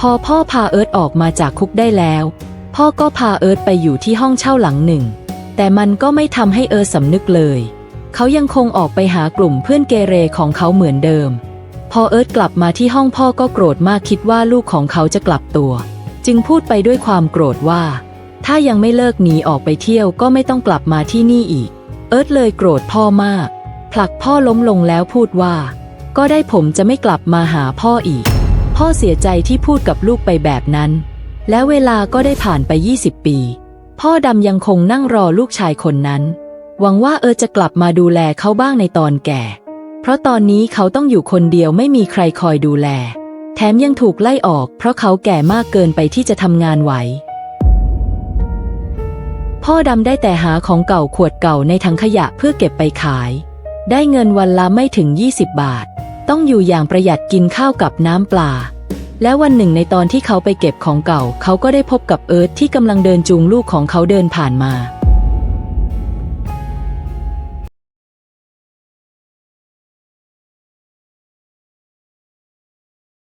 พอพ่อพาเอิร์ธออกมาจากคุกได้แล้ว พ่อก็พาเอิร์ธไปอยู่ที่ห้องเช่าหลังหนึ่ง แต่มันก็ไม่ทำให้เอิร์ธสำนึกเลย เขายังคงออกไปหากลุ่มเพื่อนเกเรของเขาเหมือนเดิม พอเอิร์ธกลับมาที่ห้องพ่อก็โกรธมากคิดว่าลูกของเขาจะกลับตัว จึงพูดไปด้วยความโกรธว่า ถ้ายังไม่เลิกหนีออกไปเที่ยวก็ไม่ต้องกลับมาที่นี่อีก เอิร์ธเลยโกรธพ่อมาก ผลักพ่อล้มลงแล้วพูดว่า ก็ได้ผมจะไม่กลับมาหาพ่ออีก พ่อเสียใจที่พูดกับลูกไปแบบนั้น แล้วเวลาก็ได้ผ่านไป 20 ปี พ่อดำยังคงนั่งรอลูกชายคนนั้น หวังว่าเอิร์ธจะกลับมาดูแลเขาบ้างในตอนแก่ เพราะตอนนี้เขาต้องอยู่คนเดียวไม่มีใครคอยดูแล แถมยังถูกไล่ออก เพราะเขาแก่มากเกินไปที่จะทำงานไหว พ่อดำได้แต่หาของเก่าขวดเก่าในถังขยะเพื่อเก็บไปขาย ได้เงินวันละไม่ถึง 20 บาท ต้องอยู่อย่างประหยัดกินข้าวกับน้ำปลา และวันหนึ่งในตอนที่เขาไปเก็บของเก่า เขาก็ได้พบกับเอิร์ธที่กำลังเดินจูงลูกของเขาเดินผ่านมา